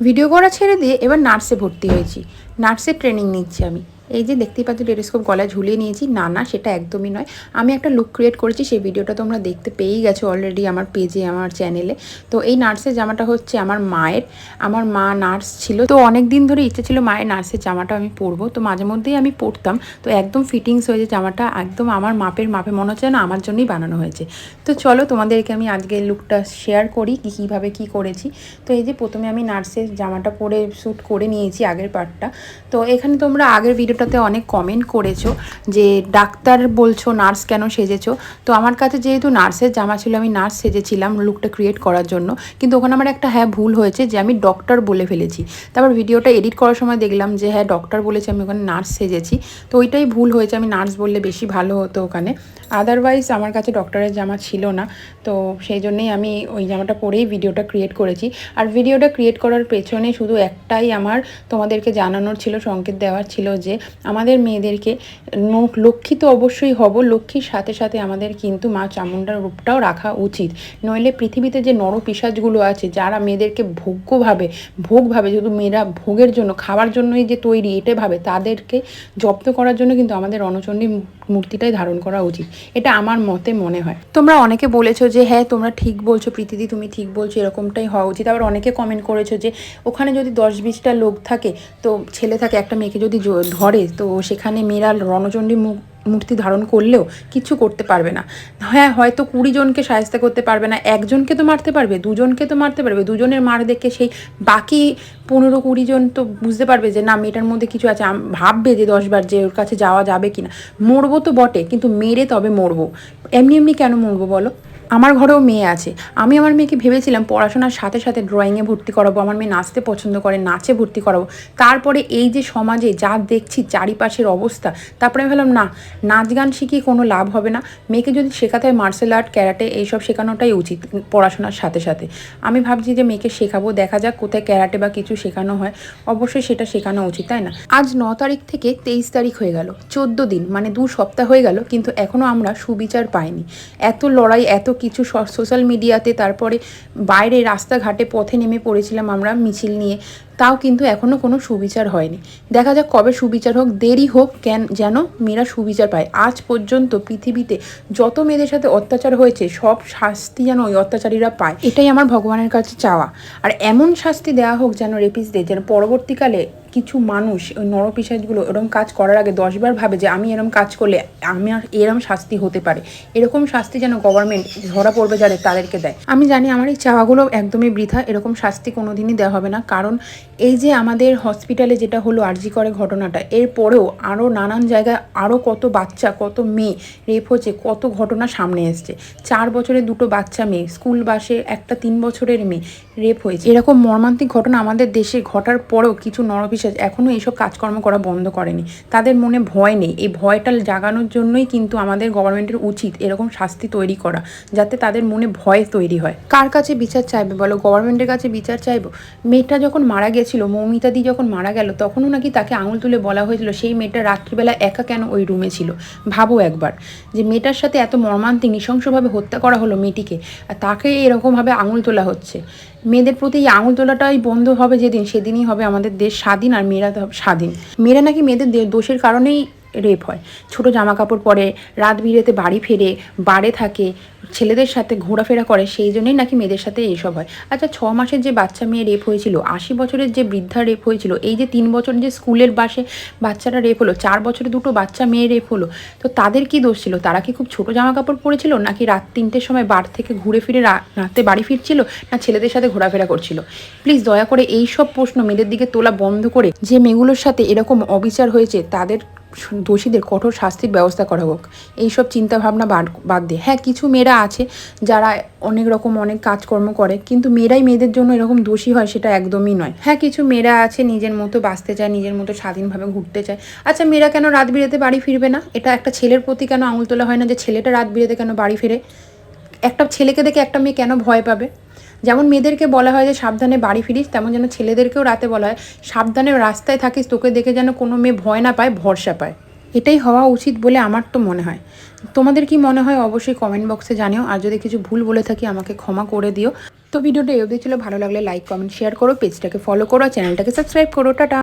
Video করা ছেড়ে দিয়ে এবার নার্সে ভর্তি হয়েছি। নার্সের ট্রেনিং নিচ্ছি আমি। এই যে দেখতেই পাচ্ছ, টেলিস্কোপ গলায় ঝুলিয়ে নিয়েছি। না না, সেটা একদমই নয়। আমি একটা লুক ক্রিয়েট করেছি, সেই ভিডিওটা তোমরা দেখতে পেয়েই গেছো অলরেডি আমার পেজে আমার চ্যানেলে তো এই নার্সের জামাটা হচ্ছে আমার মায়ের। আমার মা নার্স ছিল। তো অনেক দিন ধরে ইচ্ছে ছিল মায়ের নার্সের জামাটা আমি পরবো। তো মাঝে মধ্যেই আমি পরতাম। তো একদম ফিটিংস হয়েছে জামাটা, একদম আমার মাপের, মাপে মনে হচ্ছে না আমার জন্যই বানানো হয়েছে। তো চলো তোমাদেরকে আমি আজকে লুকটা শেয়ার করি, কী, কীভাবে কী করেছি। তো এই যে প্রথমে আমি নার্সের জামাটা পরে শ্যুট করে নিয়েছি আগের পার্টটা তো এখানে তোমরা আগের ভিডিওটাতে অনেক কমেন্ট করেছ যে ডাক্তার বলছো নার্স কেন সেজেছো? তো আমার কাছে যেহেতু নার্সের জামা ছিল, আমি নার্স সেজেছিলাম লুকটা ক্রিয়েট করার জন্য। কিন্তু ওখানে আমার একটা হ্যাঁ ভুল হয়েছে যে আমি ডক্টর বলে ফেলেছি। তারপর ভিডিওটা এডিট করার সময় দেখলাম যে হ্যাঁ ডক্টর বলেছে আমি ওখানে নার্স সেজেছি। তো ওইটাই ভুল হয়েছে, আমি নার্স বললে বেশি ভালো হতো ওখানে। আদারওয়াইজ আমার কাছে ডক্টরের জামা ছিল না। তো সেই জন্যেই আমি ওই জামাটা পরেই ভিডিওটা ক্রিয়েট করেছি। আর ভিডিওটা ক্রিয়েট করার পেছনে শুধু একটাই আমার তোমাদেরকে জানানোর ছিল, সংকেত দেওয়ার ছিল যে আমাদের মেয়েদেরকে লক্ষ্মী তো অবশ্যই হব, লক্ষ্মীর সাথে সাথে আমাদের কিন্তু মা চামুণ্ডার রূপটাও রাখা উচিত। নইলে পৃথিবীতে যে নর পিসাজগুলো আছে, যারা মেয়েদেরকে ভোগ্যভাবে, ভোগভাবে যেহেতু মেয়েরা ভোগের জন্য, খাওয়ার জন্যই যে তৈরি এটা ভাবে, তাদেরকে জব্দ করার জন্য কিন্তু আমাদের রণচণ্ডী মূর্তিটাই ধারণ করা উচিত। এটা আমার মতে মনে হয়। তোমরা অনেকে বলেছ যে হ্যাঁ তোমরা ঠিক বলছো, প্রীতিদি, তুমি ঠিক বলছো, এরকমটাই হওয়া উচিত। আবার অনেকে কমেন্ট করেছ যে, ওখানে যদি দশ বিশটা লোক থাকে, তো ছেলে থাকে, একটা মেয়েকে যদি জ- ধরে তো সেখানে মেয়েরা রণচণ্ডী মুখ মূর্তি ধারণ করলেও কিছু করতে পারবে না। হ্যাঁ হয়তো কুড়ি জনকে সাহায্য করতে পারবে না একজনকে তো মারতে পারবে দুজনকে তো মারতে পারবে, দুজনের মার দেখে সেই বাকি পনেরো কুড়ি জন তো বুঝতে পারবে যে, না, মেয়েটার মধ্যে কিছু আছে ভাববে যে দশবার যে ওর কাছে যাওয়া যাবে কি না মরবো তো বটে, কিন্তু মেরে তবে মরবো। এমনি এমনি কেন মরবো বলো? আমার ঘরেও মেয়ে আছে। আমি আমার মেয়েকে ভেবেছিলাম পড়াশোনার সাথে সাথে ড্রয়িংয়ে ভর্তি করাবো, আমার মেয়ে নাচতে পছন্দ করে, নাচে ভর্তি করাবো। তারপরে এই যে সমাজে যা দেখছি, চারিপাশের অবস্থা, তারপরে আমি ভাবলাম, না, নাচ গান শিখিয়ে কোনো লাভ হবে না। মেয়েকে যদি শেখাতে হয় মার্শাল আর্ট ক্যারাটে এইসব শেখানোটাই উচিত পড়াশোনার সাথে সাথে। আমি ভাবছি যে মেয়েকে শেখাবো, দেখা যাক কোথায় ক্যারাটে বা কিছু শেখানো হয়। অবশ্যই সেটা শেখানো উচিত, তাই না? আজ ন তারিখ থেকে তেইশ তারিখ হয়ে গেল, চোদ্দ দিন মানে দু সপ্তাহ হয়ে গেল, কিন্তু এখনও আমরা সুবিচার পাইনি। এত লড়াই, এত কিছু সোশ্যাল মিডিয়াতে তারপরে বাইরে রাস্তাঘাটে পথে নেমে পড়েছিলাম আমরা মিছিল নিয়ে। তাও কিন্তু এখনও কোনো সুবিচার হয়নি। দেখা যাক কবে সুবিচার হোক, দেরি হোক কেন, যেন মেয়েরা সুবিচার পায়। আজ পর্যন্ত পৃথিবীতে যত মেয়েদের সাথে অত্যাচার হয়েছে, সব শাস্তি যেন ওই অত্যাচারীরা পায়। এটাই আমার ভগবানের কাছে চাওয়া। আর এমন শাস্তি দেওয়া হোক যেন রেপিসদের যেন পরবর্তীকালে কিছু মানুষ ওই নরপিসাজগুলো এরকম কাজ করার আগে দশবার ভাবে যে আমি এরকম কাজ করলে আমি আর এরম শাস্তি হতে পারে। এরকম শাস্তি যেন গভর্নমেন্ট ধরা পড়বে যাদের তাদেরকে দেয়। আমি জানি আমার এই চাওয়াগুলো একদমই বৃথা, এরকম শাস্তি কোনোদিনই দেওয়া হবে না। কারণ এই যে আমাদের হসপিটালে যেটা হলো আরজি করে ঘটনাটা এরপরেও আরও নানান জায়গায় আরও কত বাচ্চা, কত মেয়ে রেপ হচ্ছে, কত ঘটনা সামনে এসছে। চার বছরের দুটো বাচ্চা মেয়ে স্কুল বাসে একটা তিন বছরের মেয়ে রেপ হয়েছে। এরকম মর্মান্তিক ঘটনা আমাদের দেশে ঘটার পরেও কিছু নরপিসাজ এখনও এইসব কাজকর্ম করা বন্ধ করেনি। তাদের মনে ভয় নেই। এই ভয়টা জাগানোর জন্যই কিন্তু আমাদের গভর্নমেন্টের উচিত এরকম শাস্তি তৈরি করা, যাতে তাদের মনে ভয় তৈরি হয়। কার কাছে বিচার চাইবে বলো? গভর্নমেন্টের কাছে বিচার চাইব? মেয়েটা যখন মারা গেছিল, মৌমিতাদি যখন মারা গেল, তখনও নাকি তাকে আঙুল তুলে বলা হয়েছিল, সেই মেয়েটা রাত্রিবেলা একা কেন ওই রুমে ছিল? ভাবো একবার যে মেয়েটার সাথে এত মর্মান্তিক, নৃশংসভাবে হত্যা করা হলো মেয়েটিকে, আর তাকে এরকমভাবে আঙুল তোলা হচ্ছে। মেয়েদের প্রতি এই আঙুল তোলাটাই বন্ধ হবে যেদিন, সেদিনই হবে আমাদের দেশ স্বাধীন আর মেয়েরা স্বাধীন। মেয়েরা নাকি মেয়েদের দোষের কারণেই রেপ হয়। ছোট জামা কাপড় পরে রাত বিরেতে বাড়ি ফেরে বাড়ে থাকে ছেলেদের সাথে ঘোরাফেরা করে, সেই জন্যই নাকি মেয়েদের সাথে এইসব হয়। আচ্ছা ছ মাসের যে বাচ্চা মেয়ে রেপ হয়েছিল, আশি বছরের যে বৃদ্ধা রেপ হয়েছিল, এই যে তিন বছর যে স্কুলের বাসে বাচ্চাটা রেপ হলো, চার বছরে দুটো বাচ্চা মেয়ে রেপ হলো, তো তাদের কি দোষ ছিল? তারা কি খুব ছোট জামা কাপড় পরেছিল, নাকি রাত তিনটের সময় বার থেকে ঘুরে ফিরে রাতে বাড়ি ফিরছিল, না ছেলেদের সাথে ঘোরাফেরা করছিল? প্লিজ দয়া করে এই সব প্রশ্ন মেয়েদের দিকে তোলা বন্ধ করে, যে মেয়েগুলোর সাথে এরকম অবিচার হয়েছে, তাদের দোষীদের কঠোর শাস্তির ব্যবস্থা করা হোক। এইসব চিন্তাভাবনা বাদ বাদ দিয়ে হ্যাঁ কিছু মেয়েরা আছে, যারা অনেক রকম অনেক কাজকর্ম করে, কিন্তু মেয়েরাই মেয়েদের জন্য এরকম দোষী হয় সেটা একদমই নয়। হ্যাঁ কিছু মেয়েরা আছে, নিজের মতো বাঁচতে চায়, নিজের মতো স্বাধীনভাবে ঘুরতে চায়। আচ্ছা মেয়েরা কেন রাত বিরেতে বাড়ি ফিরবে না? এটা একটা ছেলের প্রতি কেন আঙুল তোলা হয় না যে ছেলেটা রাত বিরেতে কেন বাড়ি ফিরে? একটা ছেলেকে দেখে একটা মেয়ে কেন ভয় পাবে? যেমন মেয়েদেরকে বলা হয় যে সাবধানে বাড়ি ফিরিস, তেমন যেন ছেলেদেরকেও রাতে বলা হয়, সাবধানে রাস্তায় থাকিস, তোকে দেখে যেন কোনো মেয়ে ভয় না পায়, ভরসা পায়। এটাই হওয়া উচিত বলে আমার তো মনে হয়। তোমাদের কি মনে হয় অবশ্যই কমেন্ট বক্সে জানিও। আর যদি কিছু ভুল বলে থাকি, আমাকে ক্ষমা করে দিও। তো ভিডিওটা এও ছিল। ভালো লাগলে লাইক কমেন্ট শেয়ার করো। পেজটাকে ফলো করো। চ্যানেলটাকে সাবস্ক্রাইব করো। টাটা।